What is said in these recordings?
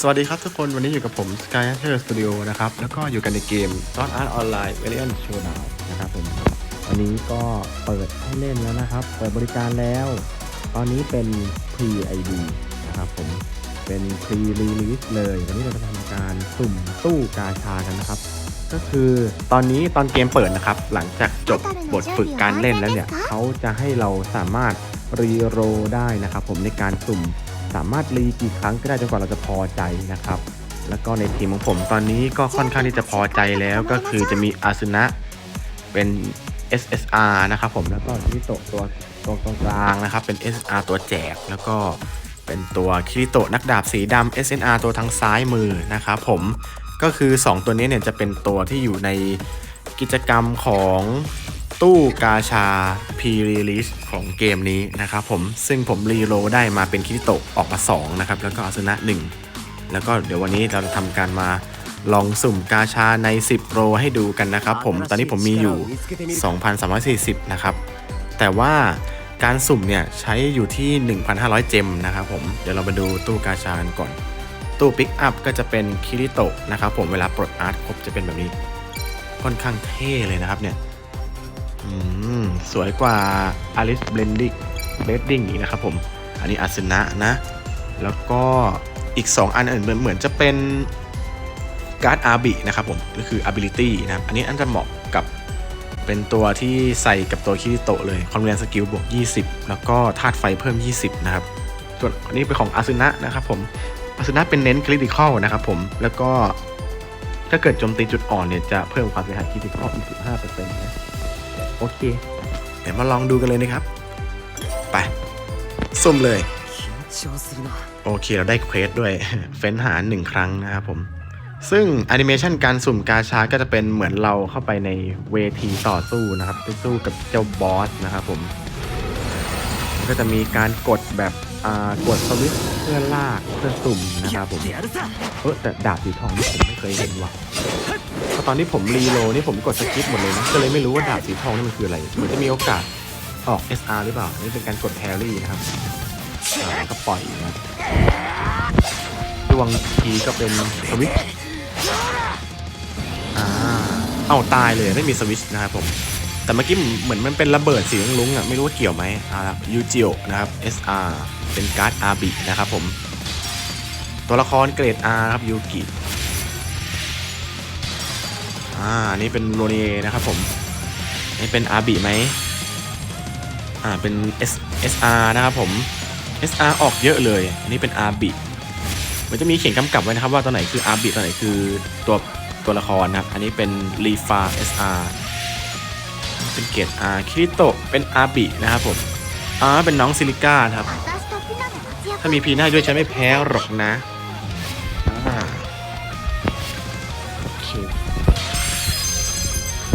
สวัสดีครับทุกคนวันนี้อยู่กับผม Sky h u n t e r Studio นะครับ แล้วก็อยู่กันในเกม s o r t Art Online Variant Showdown นะครับผมวันนี้ก็เปิดให้เล่นแล้วนะครับ เปิดบริการแล้ว ตอนนี้เป็น Pre ID นะครับผมเป็น Pre Release เลยวันนี้เราจะทำการสุ่มตู้กาชากันนะครับ ก็คือตอนนี้ตอนเกมเปิดนะครับ หลังจากจบบทฝึกการเล่นแล้วเนี่ยเขาจะให้เราสามารถรีโรได้นะครับผมในการสุ่ม สามารถรีกี่ครั้งก็ได้จนกว่าเราจะพอใจนะครับ แล้วก็ในทีมของผมตอนนี้ก็ค่อนข้างที่จะพอใจแล้วก็คือจะมีอาซุนะเป็น SSR นะครับผมแล้วก็ที่โตตัวตัวตรงกลางนะครับเป็น SSR ตัวแจกแล้วก็เป็นตัวคิริโตะนักดาบสีดำ SNR ตัวทางซ้ายมือนะครับผมก็คือ 2 ตัวนี้เนี่ยจะเป็นตัวที่อยู่ในกิจกรรมของ ตู้กาชา P-Release ของเกมนี้นะครับผมซึ่งผมรีโหลได้มาเป็นคิริโตะออกมา 2 นะครับ แล้วก็อาซุนะ 1 แล้วก็เดี๋ยววันนี้เราจะทำการมาลองสุ่มกาชาใน 10โรให้ดูกันนะครับผมตอนนี้ผมมีอยู่ 2,340 นะครับ แต่ว่าการสุ่มเนี่ยใช้อยู่ที่ 1,500 เจมนะครับผมเดี๋ยวเรามาดูตู้กาชากันก่อน ตู้ปิกอัพก็จะเป็นคิริโตะนะครับผมเวลาปลดอาร์ตครบจะเป็นแบบนี้ค่อนข้างเท่เลยนะครับเนี่ย สวยกว่า Alice Blending Blending อีกนะครับผม อันนี้อาสนะนะ แล้วก็อีก 2 อันอื่นเหมือนเหมือนจะเป็นการ์ดอาบินะครับผม ก็คือ ability นะครับ อันนี้อันจะเหมาะกับเป็นตัวที่ใส่กับตัวคิริโตะเลยความเรียนสกิลบวก 20 แล้วก็ธาตุไฟเพิ่ม 20 นะครับ ส่วนอันนี้เป็นของอาซึนะนะครับผมอาซึนะเป็นเน้นคริติคอลนะครับผม แล้วก็ ถ้าเกิดโจมตีจุดอ่อนเนี่ยจะเพิ่มความเสียหายที่ติดอ้ออีก15เป็นต์นะโอเค เดี๋ยวมาลองดูกันเลยนะครับ ไปสุ่มเลย โอเคเราได้เควสด้วย เฟ้นหาหนึ่งครั้งนะครับผม ซึ่งแอนิเมชันการสุ่มกาชาก็จะเป็นเหมือนเราเข้าไปในเวทีต่อสู้นะครับไปสู้กับเจ้าบอสนะครับผมก็จะมีการกดแบบกดสวิต พื่อลากเพื่อสุ่มนะครับผมเออแต่ดาบสีทองนี่ผมไม่เคยเห็นว่ะพอตอนที่ผมรีโลนี่ผมกดสกิปหมดเลยนะก็เลยไม่รู้ว่าดาบสีทองนี่มันคืออะไรเหมืนจะมีโอกาสออก SR หรือเปล่านี่เป็นการกดแพรรี่นะครับแล้วก็ปล่อยนะดวงทีก็เป็นสวิตช์เอาตายเลยไม่มีสวิตชนะครับผม แต่เมื่อกี้เหมือนมันเป็นระเบิดสีลุ้งๆอะไม่รู้ว่าเกี่ยวไหมอ่ายูจิโอนะครับ SR เป็นการ์ดอาบินะครับผม ตัวละครเกรด R ครับยูกิอ่านี่เป็นโรเนียนะครับผม นี่เป็นอาบิไหมอ่าเป็น S SR นะครับผม SR ออกเยอะเลยอันนี้เป็นอาบิมันจะมีเขียนกำกับไว้นะครับว่าตัวไหนคืออาบิตัวไหนคือตัวตัวละครนะครับ อันนี้เป็นรีฟา SR เป็นเกรอ R คิริโตะเป็นอาบินะครับผมอาเป็นน้องซิลิก้าครับ ถ้ามีพีหน้าด้วยฉันไม่แพ้หรอกนะ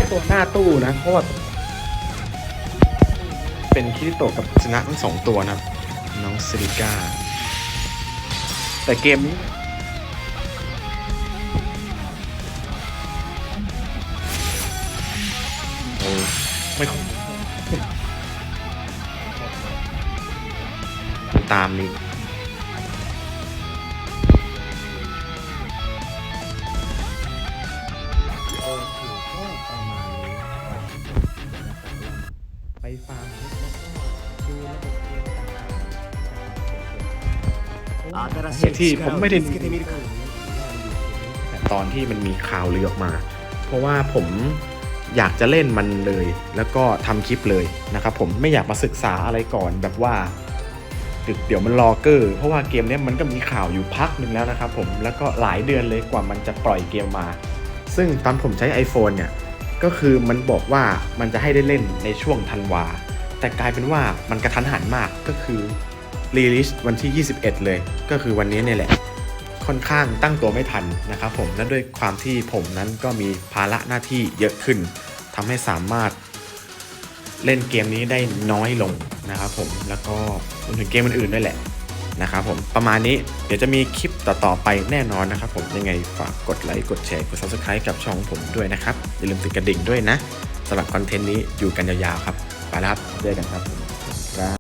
ตัวหน้าตู้นะเพราะว่าเป็นคิริโตะกับชนะทั้งสองตัวนะน้องซิลิก้าแต่เกมนี้ ไม่คุ้ตามนี้โอเคก็ประมาณนี้ไปฟังดูระบบเกมต่างๆที่ผมไม่ได้ตอนที่มันมีข่าวเลือกมา เพราะว่าผม อยากจะเล่นมันเลย แล้วก็ทำคลิปเลยนะครับผมไม่อยากมาศึกษาอะไรก่อนแบบว่าเดี๋ยวมันรอเกอร์เพราะว่าเกมนี้มันก็มีข่าวอยู่พักหนึ่งแล้วนะครับผมแล้วก็หลายเดือนเลยกว่ามันจะปล่อยเกมมา ซึ่งตอนผมใช้ iPhone เนี่ยก็คือมันบอกว่ามันจะให้ได้เล่นในช่วงธันวา แต่กลายเป็นว่ามันกระทันหันมากก็คือรีลิสวันที่ 21 เลย ก็คือวันนี้เนี่ยแหละ ค่อนข้างตั้งตัวไม่ทันนะครับผมและด้วยความที่ผมนั้นก็มีภาระหน้าที่เยอะขึ้นทำให้สามารถเล่นเกมนี้ได้น้อยลงนะครับผมแล้วก็รวมถึงเกมอื่นๆด้วยแหละนะครับผมประมาณนี้เดี๋ยวจะมีคลิปต่อๆไปแน่นอนนะครับผมยังไงฝากกดไลค์กดแชร์กด subscribe กับช่องผมด้วยนะครับอย่าลืมติดกระดิ่งด้วยนะสำหรับคอนเทนต์นี้อยู่กันยาวๆครับไปแล้วครับเจอกันครับผม